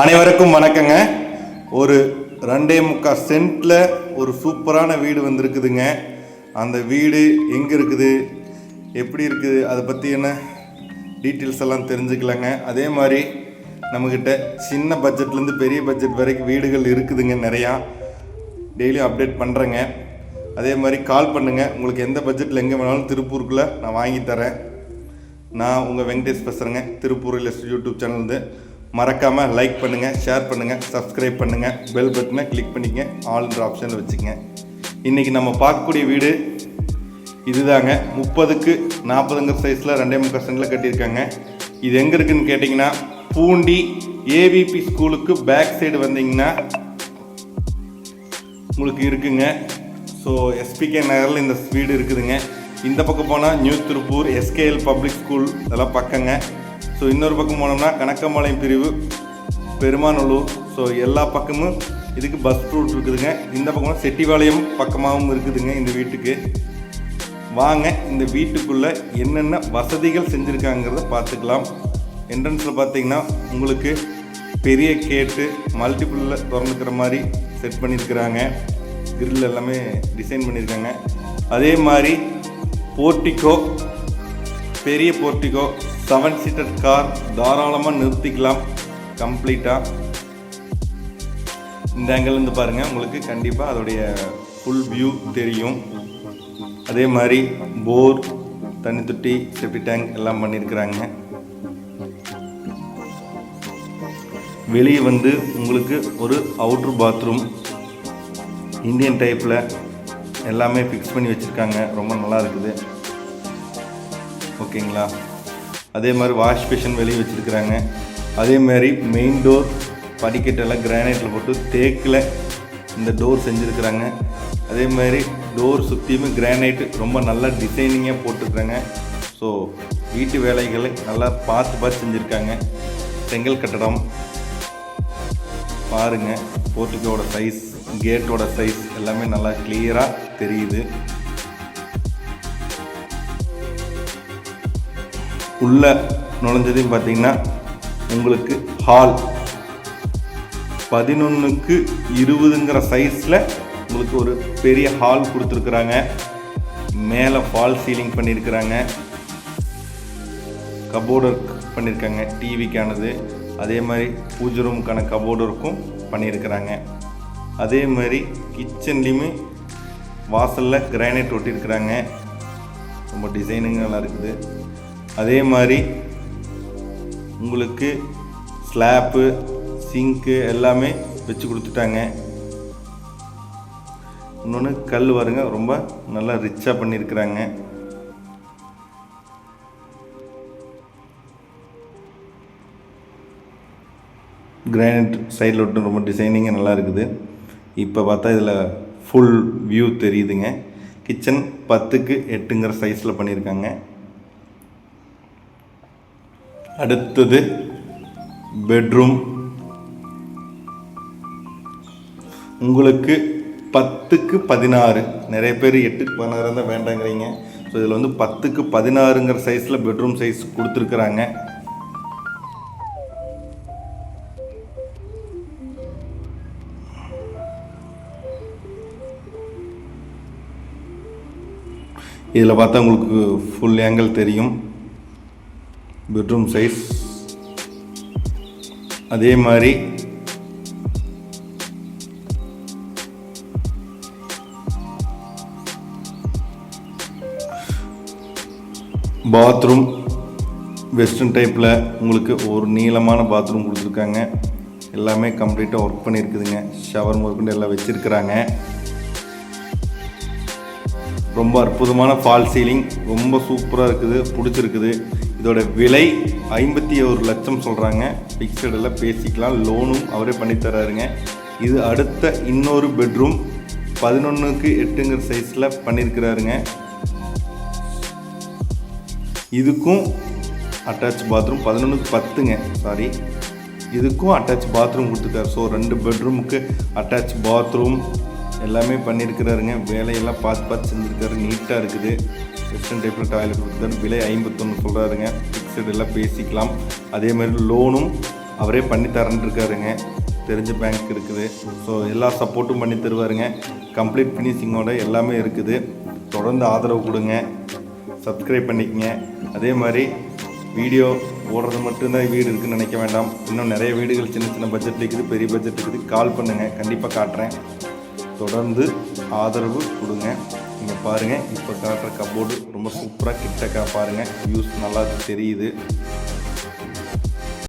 அனைவருக்கும் வணக்கங்க. ஒரு ரெண்டே முக்கால் சென்ட்டில் ஒரு சூப்பரான வீடு வந்திருக்குதுங்க. அந்த வீடு எங்கே இருக்குது? எப்படி இருக்குது? அதை பற்றி என்ன டீட்டெயில்ஸ் எல்லாம் தெரிஞ்சுக்கலாங்க. அதே மாதிரி நம்மக்கிட்ட சின்ன பட்ஜெட்லேருந்து பெரிய பட்ஜெட் வரைக்கும் வீடுகள் இருக்குதுங்க நிறையா. டெய்லியும் அப்டேட் பண்ணுறேங்க அதே மாதிரி கால் பண்ணுங்கள் உங்களுக்கு எந்த பட்ஜெட்டில் எங்கே வேணாலும் திருப்பூருக்குள்ளே நான் வாங்கி தரேன். நான் உங்கள் வெங்கடேஷ் பேசுகிறேங்க திருப்பூர் யூடியூப் சேனல்ந்து மறக்காமல் லைக் பண்ணுங்கள் ஷேர் பண்ணுங்கள் சப்ஸ்கிரைப் பண்ணுங்கள் பெல் பட்டனை கிளிக் பண்ணிக்கங்க ஆல்ன்ற ஆப்ஷனில் வச்சுங்க இன்றைக்கி நம்ம பார்க்கக்கூடிய வீடு இதுதாங்க. முப்பதுக்கு நாற்பதுங்கிற சைஸில் ரெண்டே முக்கால் சென்டில் கட்டியிருக்காங்க. இது எங்கே இருக்குதுன்னு கேட்டிங்கன்னா பூண்டி ஏவிபி ஸ்கூலுக்கு பேக் சைடு வந்தீங்கன்னா உங்களுக்கு இருக்குங்க. ஸோ எஸ்பிகே நகரில் இந்த வீடு இருக்குதுங்க. இந்த பக்கம் போனால் new Tiruppur SKL public school இதெல்லாம் பக்கங்க. ஸோ இன்னொரு பக்கம் போனோம்னா கணக்கம்பாளையம் பிரிவு பெருமாநல்லூர் ஸோ எல்லா பக்கமும் இதுக்கு பஸ் ரூட் இருக்குதுங்க. இந்த பக்கம் செட்டிபாளையம் பக்கமாகவும் இருக்குதுங்க இந்த வீட்டுக்கு. வாங்க இந்த வீட்டுக்குள்ளே என்னென்ன வசதிகள் செஞ்சுருக்காங்கிறத பார்த்துக்கலாம். என்ட்ரன்ஸில் பார்த்தீங்கன்னா உங்களுக்கு பெரிய கேட்டு மல்டிபிளில் திறந்துக்கிற மாதிரி செட் பண்ணியிருக்கிறாங்க. கிரில் எல்லாமே டிசைன் பண்ணியிருக்காங்க. அதே மாதிரி போர்ட்டிகோ பெரிய போர்ட்டிகோ செவன் சீட்டர் கார் தாராளமாக நிறுத்திக்கலாம் கம்ப்ளீட்டாக இந்த angle பாருங்கள் உங்களுக்கு கண்டிப்பாக அதோடைய ஃபுல் வியூ தெரியும். அதே மாதிரி போர் தண்ணி தொட்டி செப்டி டேங்க் எல்லாம் பண்ணியிருக்கிறாங்க வெளியே வந்து உங்களுக்கு ஒரு அவுட்ரு பாத்ரூம் இந்தியன் டைப்பில் எல்லாமே ஃபிக்ஸ் பண்ணி வச்சுருக்காங்க. ரொம்ப நல்லா இருக்குது. ஓகேங்களா அதே மாதிரி வாஷ் பேஷன் வெளியே வச்சுருக்குறாங்க. அதே மாதிரி மெயின் டோர் படிக்கட்டெல்லாம் கிரானைட்டில் போட்டு தேக்கில் இந்த டோர் செஞ்சுருக்குறாங்க. அதே மாதிரி டோர் சுற்றியுமே கிரானைட் ரொம்ப நல்லா டிசைனிங்காக போட்டிருக்குறாங்க. ஸோ வீட்டு வேலைகளை நல்லா பார்த்து பார்த்து செஞ்சுருக்காங்க. செங்கல் கட்டடம் பாருங்கள் போர்ட்டிக்கோட சைஸ் கேட்டோட சைஸ் எல்லாமே நல்லா கிளியராக தெரியுது. உள்ளே நுழைஞ்சதையும் பார்த்தீங்கன்னா உங்களுக்கு ஹால் பதினொன்றுக்கு இருபதுங்கிற சைஸில் உங்களுக்கு ஒரு பெரிய ஹால் கொடுத்துருக்குறாங்க. மேலே ஃபால் சீலிங் பண்ணியிருக்கிறாங்க. கபோர்டு ஒர்க் பண்ணியிருக்காங்க டிவிக்கானது அதே மாதிரி பூஜை ரூமுக்கான கபோர்டு ஒர்க்கும் பண்ணியிருக்கிறாங்க. அதே மாதிரி கிச்சன்லேயுமே வாசலில் கிரானைட் ஒட்டியிருக்கிறாங்க. ரொம்ப டிசைனுங்க நல்லா இருக்குது. அதே மாதிரி உங்களுக்கு ஸ்லாப்பு சிங்க்கு எல்லாமே வச்சு கொடுத்துட்டாங்க. இன்னொன்று கல் வருங்க ரொம்ப நல்லா ரிச்சாக பண்ணியிருக்கிறாங்க கிரானைட் சைடில் விட்டு ரொம்ப டிசைனிங்காக நல்லா இருக்குது. இப்போ பார்த்தா இதில் ஃபுல் வியூ தெரியுதுங்க. கிச்சன் பத்துக்கு எட்டுங்கிற சைஸில் பண்ணியிருக்காங்க அடுத்தது பெட்ரூம் உங்களுக்கு பத்துக்கு பதினாறு. நிறைய பேர் எட்டுக்கு பதினாறு தான் வேண்டாங்கிறீங்க. ஸோ இதில் வந்து பத்துக்கு பதினாறுங்கிற சைஸில் பெட்ரூம் சைஸ் கொடுத்துருக்குறாங்க. இதில் பார்த்தா உங்களுக்கு ஃபுல் ஏங்கிள் தெரியும். Bedroom size. அதே மாதிரி பாத்ரூம் வெஸ்டர்ன் டைப்பில் உங்களுக்கு ஒரு நீளமான பாத்ரூம் கொடுத்துருக்காங்க. எல்லாமே கம்ப்ளீட்டாக ஒர்க் பண்ணியிருக்குதுங்க. ஷவர் முதற்கொண்டு எல்லாம் வச்சுருக்குறாங்க. ரொம்ப அற்புதமான ஃபால் சீலிங் ரொம்ப சூப்பராக இருக்குது. பிடிச்சிருக்குது. இதோட விலை ஐம்பத்தி ஒரு லட்சம் சொல்கிறாங்க ஃபிக்ஸடில் பேசிக்கலாம். லோனும் அவரே பண்ணித்தராருங்க இது அடுத்த இன்னொரு பெட்ரூம் பதினொன்றுக்கு எட்டுங்கிற சைஸில் பண்ணியிருக்கிறாருங்க இதுக்கும் அட்டாச் பாத்ரூம் பதினொன்றுக்கு பத்துங்க. சாரி இதுக்கும் அட்டாச் பாத்ரூம் கொடுத்துருக்காரு ஸோ ரெண்டு பெட்ரூமுக்கு அட்டாச் பாத்ரூம் எல்லாமே பண்ணியிருக்கிறாருங்க வேலையெல்லாம் பார்த்து பார்த்து செஞ்சுருக்காரு. நீட்டாக இருக்குது. வெஸ்டர்ன் டைப்பில் டாய்லெட் கொடுத்தாரு விலை ஐம்பத்தொன்று சொல்கிறாருங்க ஃபிக்ஸடெல்லாம் பேசிக்கலாம். அதே மாதிரி லோனும் அவரே பண்ணி தரேன்னு இருக்காருங்க தெரிஞ்ச பேங்க் இருக்குது. ஸோ எல்லா சப்போர்ட்டும் பண்ணி தருவாருங்க. கம்ப்ளீட் ஃபினிஷிங்கோட எல்லாமே இருக்குது. தொடர்ந்து ஆதரவு கொடுங்க. சப்ஸ்கிரைப் பண்ணிக்கங்க. அதே மாதிரி வீடியோ ஓடுறது மட்டும்தான் வீடு இருக்குன்னு நினைக்க வேண்டாம். இன்னும் நிறைய வீடுகள் சின்ன சின்ன பட்ஜெட் இருக்குது பெரிய பட்ஜெட் இருக்குது. கால் பண்ணுங்கள் கண்டிப்பாக காட்டுறேன். தொடர்ந்து ஆதரவு கொடுங்க. இங்கே பாருங்கள் இப்போ காட்டுற கப்போர்டு ரொம்ப சூப்பராக கிட்டக்கா பாருங்கள் வியூஸ் நல்லா தெரியுது.